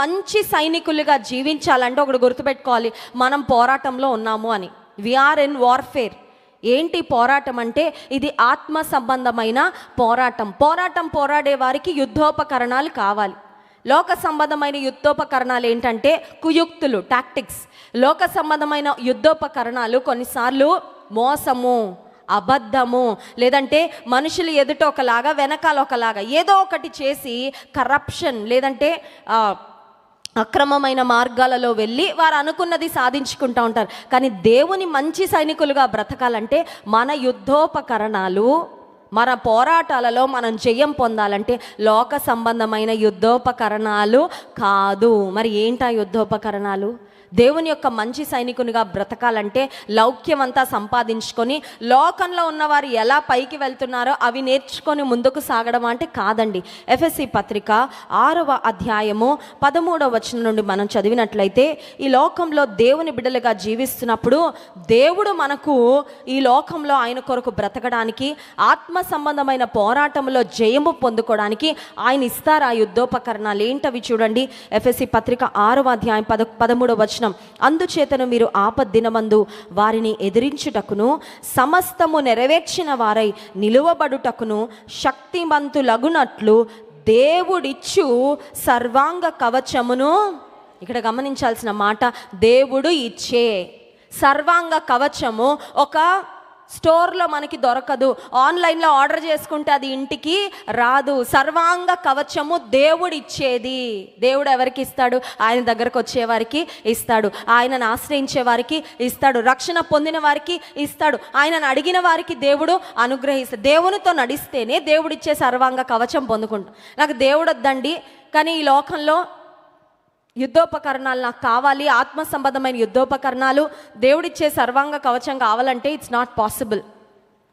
మంచి సైనికులుగా జీవించాలంటే ఒకటి గుర్తుపెట్టుకోవాలి. మనం పోరాటంలో ఉన్నాము అని. విఆర్ ఇన్ వార్ఫేర్ ఏంటి పోరాటం అంటే? ఇది ఆత్మ సంబంధమైన పోరాటం. పోరాటం పోరాడే వారికి యుద్ధోపకరణాలు కావాలి. లోక సంబంధమైన యుద్ధోపకరణాలు ఏంటంటే? కుయుక్తులు టాక్టిక్స్ లోక సంబంధమైన యుద్ధోపకరణాలు కొన్నిసార్లు మోసము అబద్ధము లేదంటే మనుషులు ఎదుట ఒకలాగా వెనకాల ఒకలాగా ఏదో ఒకటి చేసి కరప్షన్ లేదంటే అక్రమమైన మార్గాలలో వెళ్ళి వారు అనుకున్నది సాధించుకుంటూ ఉంటారు. కానీ దేవుని మంచి సైనికులుగా బ్రతకాలంటే మన యుద్ధోపకరణాలు మన పోరాటాలలో మనం జయం పొందాలంటే లోక సంబంధమైన యుద్ధోపకరణాలు కాదు. మరి ఏంటా యుద్ధోపకరణాలు? దేవుని యొక్క మంచి సైనికునిగా బ్రతకాలంటే లౌక్యమంతా సంపాదించుకొని లోకంలో ఉన్నవారు ఎలా పైకి వెళ్తున్నారో అవి నేర్చుకొని ముందుకు సాగడం అంటే కాదండి. ఎఫ్ఎస్సి పత్రిక ఆరవ అధ్యాయము పదమూడవ వచనం నుండి మనం చదివినట్లయితే ఈ లోకంలో దేవుని బిడ్డలుగా జీవిస్తున్నప్పుడు దేవుడు మనకు ఈ లోకంలో ఆయన కొరకు బ్రతకడానికి ఆత్మ సంబంధమైన పోరాటంలో జయము పొందుకోవడానికి ఆయన ఇస్తారు ఆ యుద్ధోపకరణాలు? ఏంటవి చూడండి. ఎఫ్ఎస్సి పత్రిక ఆరవ అధ్యాయం పద పదమూడవ వచనం. అందుచేతను మీరు ఆపద్దినమందు వారిని ఎదిరించుటకును సమస్తము నెరవేర్చిన వారై నిలువబడుటకును శక్తిమంతులగునట్లు దేవుడిచ్చు సర్వాంగ కవచమును. ఇక్కడ గమనించాల్సిన మాట దేవుడు ఇచ్చే సర్వాంగ కవచము ఒక స్టోర్లో మనకి దొరకదు. ఆన్లైన్లో ఆర్డర్ చేసుకుంటే అది ఇంటికి రాదు. సర్వాంగ కవచము దేవుడు ఇచ్చేది దేవుడు ఎవరికి ఇస్తాడు? ఆయన దగ్గరకు వచ్చేవారికి ఇస్తాడు. ఆయనను ఆశ్రయించే వారికి ఇస్తాడు. రక్షణ పొందిన వారికి ఇస్తాడు. ఆయనను అడిగిన వారికి దేవుడు అనుగ్రహిస్తాడు. దేవునితో నడిస్తేనే దేవుడిచ్చే సర్వాంగ కవచం పొందుకుంటాం. నాకు దేవుడు వద్దండి కానీ ఈ లోకంలో యుద్ధోపకరణాలు నాకు కావాలి ఆత్మ సంబంధమైన యుద్ధోపకరణాలు దేవుడిచ్చే సర్వాంగ కవచం కావాలంటే ఇట్స్ నాట్ పాసిబుల్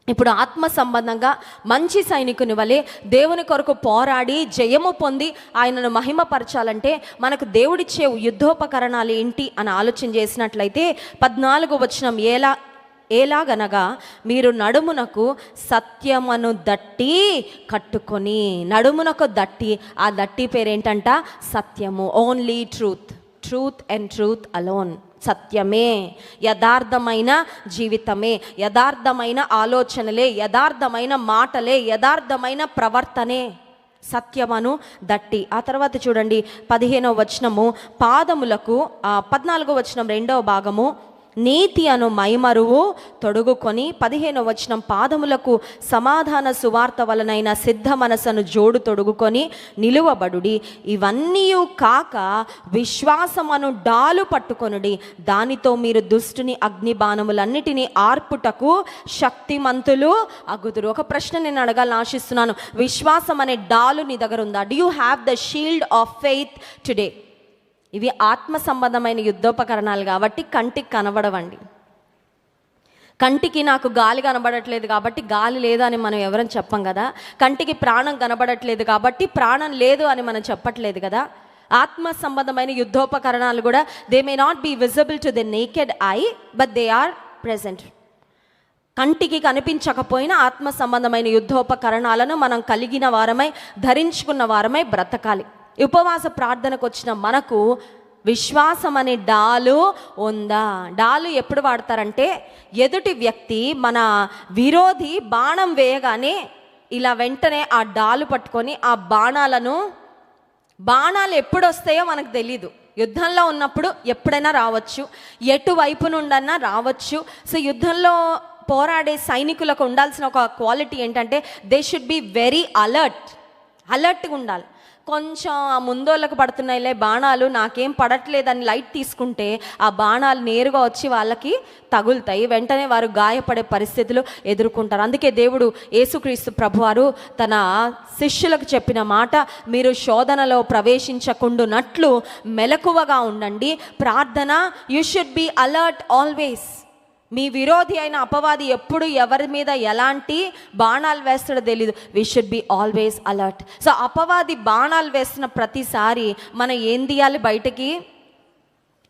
ఇప్పుడు ఆత్మ సంబంధంగా మంచి సైనికుని వలె దేవుని కొరకు పోరాడి జయము పొంది ఆయనను మహిమపరచాలంటే మనకు దేవుడిచ్చే యుద్ధోపకరణాలు ఏంటి అని ఆలోచన చేసినట్లయితే పద్నాలుగు వచనం ఎలా ఎలాగనగా మీరు నడుమునకు సత్యమును దట్టి కట్టుకొని నడుమునకు దట్టి ఆ దట్టి పేరేంటంట? సత్యము only truth truth and truth alone సత్యమే యథార్థమైన జీవితమే యథార్థమైన ఆలోచనలే యథార్థమైన మాటలే యథార్థమైన ప్రవర్తనే. సత్యమను దట్టి. ఆ తర్వాత చూడండి పదిహేనవ వచనము పాదములకు ఆ, పద్నాలుగో వచనం రెండవ భాగము నీతి అను మైమరువు తొడుగుకొని పదిహేను వచనం పాదములకు సమాధాన సువార్త వలనైన సిద్ధ మనసను జోడు తొడుగుకొని నిలువబడుడి. ఇవన్నీ కాక విశ్వాసమను డాలు పట్టుకొనుడి. దానితో మీరు దుష్టుని అగ్నిబాణములన్నిటినీ ఆర్పుటకు శక్తిమంతులు అగుదురు. ఒక ప్రశ్న నేను అడగాలని ఆశిస్తున్నాను. విశ్వాసం అనే డాలు నీ దగ్గర ఉందా do you have the shield of faith today ఇవి ఆత్మ సంబంధమైన యుద్ధోపకరణాలు కాబట్టి కంటికి కనబడవండి. కంటికి నాకు గాలి కనబడట్లేదు కాబట్టి గాలి లేదు అని మనం ఎవరని చెప్పం కదా? కంటికి ప్రాణం కనబడట్లేదు కాబట్టి ప్రాణం లేదు అని మనం చెప్పట్లేదు కదా? ఆత్మ సంబంధమైన యుద్ధోపకరణాలు కూడా they may not be visible to the naked eye but they are present కంటికి కనిపించకపోయినా ఆత్మ సంబంధమైన యుద్ధోపకరణాలను మనం కలిగిన వారమై ధరించుకున్న వారమై బ్రతకాలి. ఉపవాస ప్రార్థనకు వచ్చిన మనకు విశ్వాసం అనే డాలు ఉందా? డాలు ఎప్పుడు వాడతారంటే ఎదుటి వ్యక్తి మన విరోధి బాణం వేయగానే ఇలా వెంటనే ఆ డాలు పట్టుకొని ఆ బాణాలను బాణాలు ఎప్పుడు వస్తాయో మనకు తెలీదు. యుద్ధంలో ఉన్నప్పుడు ఎప్పుడైనా రావచ్చు. ఎటువైపు నుండన్నా రావచ్చు. సో యుద్ధంలో పోరాడే సైనికులకు ఉండాల్సిన ఒక క్వాలిటీ ఏంటంటే they should be very alert అలర్ట్గా ఉండాలి. కొంచెం ఆ ముందోళ్ళకు పడుతున్నాయిలే బాణాలు నాకేం పడట్లేదని లైట్ తీసుకుంటే ఆ బాణాలు నేరుగా వచ్చి వాళ్ళకి తగులుతాయి. వెంటనే వారు గాయపడే పరిస్థితులు ఎదుర్కొంటారు. అందుకే దేవుడు యేసుక్రీస్తు ప్రభువారు తన శిష్యులకు చెప్పిన మాట మీరు శోధనలో ప్రవేశించకుండునట్లు మెలకువగా ఉండండి. ప్రార్థన you should be alert always. మీ విరోధి అయిన అపవాది ఎప్పుడు ఎవరి మీద ఎలాంటి బాణాలు వేస్తాడో తెలియదు we should be always alert so అపవాది బాణాలు వేస్తున్న ప్రతిసారి మనం ఏం తీయాలి బయటకి?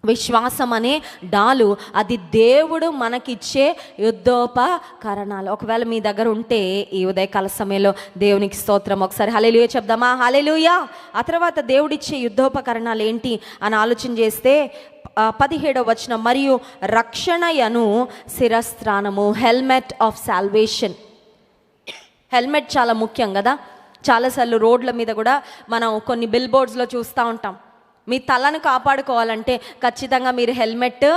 విశ్వాసం అనే డాలు. అది దేవుడు మనకిచ్చే యుద్ధోపకరణాలు. ఒకవేళ మీ దగ్గర ఉంటే ఈ ఉదయకాల సమయంలో దేవునికి స్తోత్రం. ఒకసారి హలెలుయ చెప్దామా? హలెలుయా ఆ తర్వాత దేవుడిచ్చే యుద్ధోపకరణాలు ఏంటి అని ఆలోచన చేస్తే పదిహేడవ వచనం మరియు రక్షణయను శిరస్త్రానము హెల్మెట్ ఆఫ్ సాల్వేషన్. హెల్మెట్ చాలా ముఖ్యం కదా? చాలాసార్లు రోడ్ల మీద కూడా మనం కొన్ని బిల్ బోర్డ్స్లో చూస్తూ ఉంటాం. మీ తలను కాపాడుకోవాలంటే ఖచ్చితంగా మీరు హెల్మెట్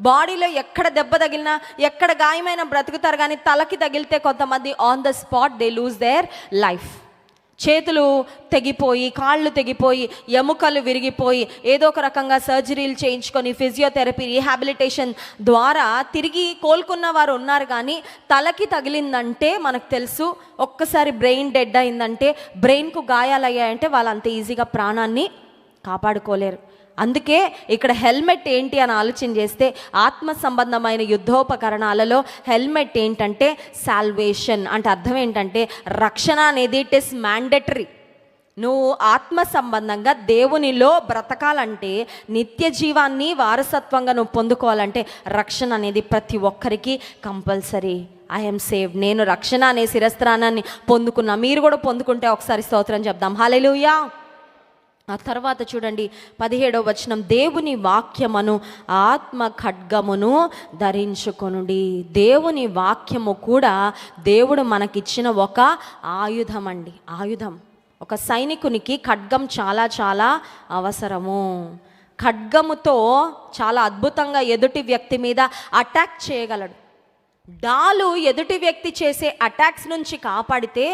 బాడీలో ఎక్కడ దెబ్బ తగిలినా ఎక్కడ గాయమైనా బ్రతుకుతారు కానీ తలకి తగిలితే కొంతమంది on the spot they lose their life చేతులు తెగిపోయి కాళ్ళు తెగిపోయి ఎముకలు విరిగిపోయి ఏదో ఒక రకంగా సర్జరీలు చేయించుకొని ఫిజియోథెరపీ రీహాబిలిటేషన్ ద్వారా తిరిగి కోలుకున్న వారు ఉన్నారు కానీ తలకి తగిలిందంటే మనకు తెలుసు ఒక్కసారి బ్రెయిన్ డెడ్ అయిందంటే బ్రెయిన్కు గాయాలయ్యాయంటే వాళ్ళు అంత ఈజీగా ప్రాణాన్ని కాపాడుకోలేరు. అందుకే ఇక్కడ హెల్మెట్ ఏంటి అని ఆలోచన చేస్తే ఆత్మ సంబంధమైన యుద్ధోపకరణాలలో హెల్మెట్ ఏంటంటే సాల్వేషన్ అంటే అర్థం ఏంటంటే రక్షణ అనేది ఇట్ ఇస్ మ్యాండటరీ నువ్వు ఆత్మ సంబంధంగా దేవునిలో బ్రతకాలంటే నిత్య జీవాన్ని వారసత్వంగా నువ్వు పొందుకోవాలంటే రక్షణ అనేది ప్రతి ఒక్కరికి కంపల్సరీ. ఐఎమ్ సేవ్ నేను రక్షణ అనే శిరస్త్రానాన్ని పొందుకున్నా. మీరు కూడా పొందుకుంటే ఒకసారి స్తోత్రం చెప్దాం. హాలేలుయా ఆ తర్వాత చూడండి పదిహేడవ వచనం దేవుని వాక్యమును ఆత్మ ఖడ్గమును ధరించుకొనుడి. దేవుని వాక్యము కూడా దేవుడు మనకిచ్చిన ఒక ఆయుధం అండి ఆయుధం. ఒక సైనికునికి ఖడ్గం చాలా చాలా అవసరము. ఖడ్గముతో చాలా అద్భుతంగా ఎదుటి వ్యక్తి మీద అటాక్ చేయగలడు. డాలు ఎదుటి వ్యక్తి చేసే అటాక్స్ నుంచి కాపాడితే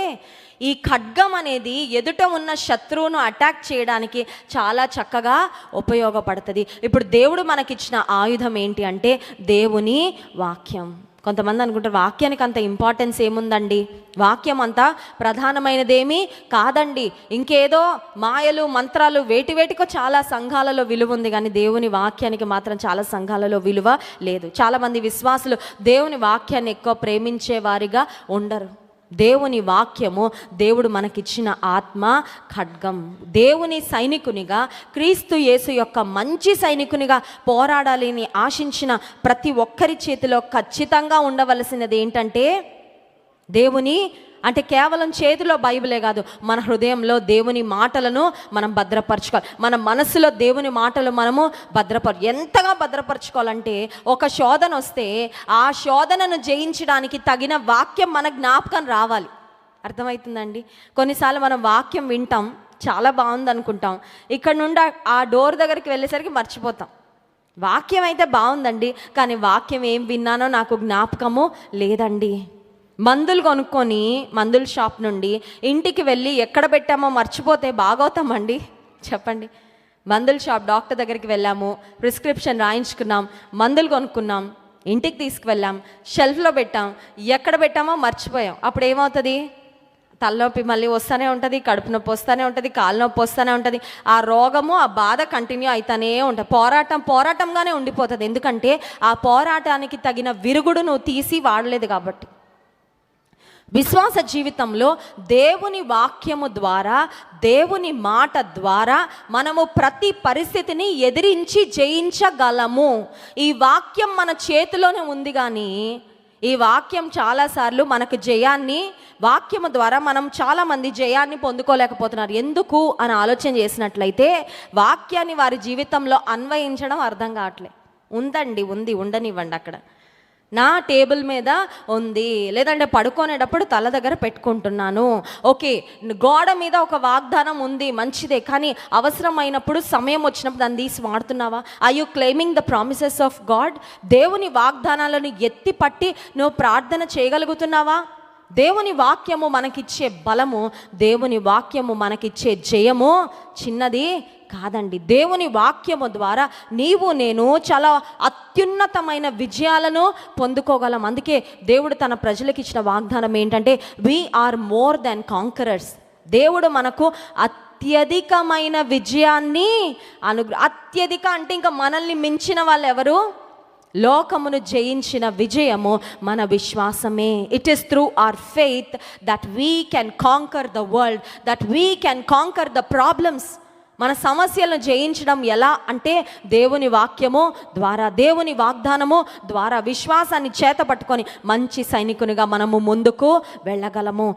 ఈ ఖడ్గం అనేది ఎదుట ఉన్న శత్రువును అటాక్ చేయడానికి చాలా చక్కగా ఉపయోగపడుతుంది. ఇప్పుడు దేవుడు మనకిచ్చిన ఆయుధం ఏంటి అంటే దేవుని వాక్యం. కొంతమంది అనుకుంటారు వాక్యానికి అంత ఇంపార్టెన్స్ ఏముందండి? వాక్యం అంతా ప్రధానమైనదేమీ కాదండి. ఇంకేదో మాయలు మంత్రాలు వేటి వేటికో చాలా సంఘాలలో విలువ ఉంది కానీ దేవుని వాక్యానికి మాత్రం చాలా సంఘాలలో విలువ లేదు. చాలామంది విశ్వాసులు దేవుని వాక్యాన్ని ఎక్కువ ప్రేమించే వారిగా ఉండరు. దేవుని వాక్యము దేవుడు మనకిచ్చిన ఆత్మ ఖడ్గం. దేవుని సైనికునిగా క్రీస్తు యేసు యొక్క మంచి సైనికునిగా పోరాడాలని ఆశించిన ప్రతి ఒక్కరి చేతిలో ఖచ్చితంగా ఉండవలసినది ఏంటంటే దేవుని అంటే కేవలం చేతిలో బైబిలే కాదు మన హృదయంలో దేవుని మాటలను మనం భద్రపరచుకోవాలి. మన మనసులో దేవుని మాటలు మనము భద్రపర ఎంతగా భద్రపరచుకోవాలంటే ఒక శోధన వస్తే ఆ శోధనను జయించడానికి తగిన వాక్యం మన జ్ఞాపకం రావాలి. అర్థమవుతుందండి? కొన్నిసార్లు మనం వాక్యం వింటాం చాలా బాగుంది అనుకుంటాం ఇక్కడ నుండి ఆ- ఆ డోర్ దగ్గరికి వెళ్ళేసరికి మర్చిపోతాం. వాక్యం అయితే బాగుందండి కానీ వాక్యం ఏం విన్నానో నాకు జ్ఞాపకము లేదండి. మందులు కొనుక్కొని మందుల షాప్ నుండి ఇంటికి వెళ్ళి ఎక్కడ పెట్టామో మర్చిపోతే బాగవుతామండి. చెప్పండి. మందుల షాప్ డాక్టర్ దగ్గరికి వెళ్ళాము ప్రిస్క్రిప్షన్ రాయించుకున్నాం మందులు కొనుక్కున్నాం ఇంటికి తీసుకువెళ్ళాం షెల్ఫ్లో పెట్టాం ఎక్కడ పెట్టామో మర్చిపోయాం. అప్పుడు ఏమవుతుంది తలనొప్పి మళ్ళీ వస్తూనే ఉంటుంది కడుపు నొప్పి వస్తూనే ఉంటుంది కాలు నొప్పి వస్తూనే ఉంటుంది. ఆ రోగము ఆ బాధ కంటిన్యూ అవుతానే ఉంటుంది పోరాటం పోరాటంగానే ఉండిపోతుంది. ఎందుకంటే ఆ పోరాటానికి తగిన విరుగుడు నువ్వు తీసి వాడలేదు కాబట్టి. విశ్వాస జీవితంలో దేవుని వాక్యము ద్వారా దేవుని మాట ద్వారా మనము ప్రతి పరిస్థితిని ఎదిరించి జయించగలము. ఈ వాక్యం మన చేతిలోనే ఉంది కానీ ఈ వాక్యం చాలాసార్లు మనకు జయాన్ని వాక్యము ద్వారా మనం చాలామంది జయాన్ని పొందుకోలేకపోతున్నారు. ఎందుకు అని ఆలోచన చేసినట్లయితే వాక్యాన్ని వారి జీవితంలో అన్వయించడం అర్థం కావట్లే. ఉందండి ఉంది ఉండనివ్వండి అక్కడ. నా టేబుల్ మీద ఉంది. లేదంటే పడుకునేటప్పుడు తల దగ్గర పెట్టుకుంటున్నాను. ఓకే గోడ మీద ఒక వాగ్దానం ఉంది మంచిదే. కానీ అవసరమైనప్పుడు సమయం వచ్చినప్పుడు దాన్ని తీసి వాడుతున్నావా? I you claiming the promises of God దేవుని వాగ్దానాలను ఎత్తి పట్టి నువ్వు ప్రార్థన చేయగలుగుతున్నావా? దేవుని వాక్యము మనకిచ్చే బలము దేవుని వాక్యము మనకిచ్చే జయము చిన్నది కాదండి. దేవుని వాక్యము ద్వారా నీవు నేను చాలా అత్యున్నతమైన విజయాలను పొందుకోగలం. అందుకే దేవుడు తన ప్రజలకు ఇచ్చిన వాగ్దానం ఏంటంటే we are more than conquerors దేవుడు మనకు అత్యధికమైన విజయాన్ని అనుగ్ర అత్యధిక అంటే ఇంకా మనల్ని మించిన వాళ్ళు ఎవరు లోకమును జయించిన విజయము మన విశ్వాసమే. It is through our faith that we can conquer the world that we can conquer the problems మన సమస్యలను జయించడం ఎలా అంటే దేవుని వాక్యము ద్వారా దేవుని వాగ్దానము ద్వారా విశ్వాసాన్ని చేతపట్టుకొని మంచి సైనికునిగా మనము ముందుకు వెళ్ళగలము.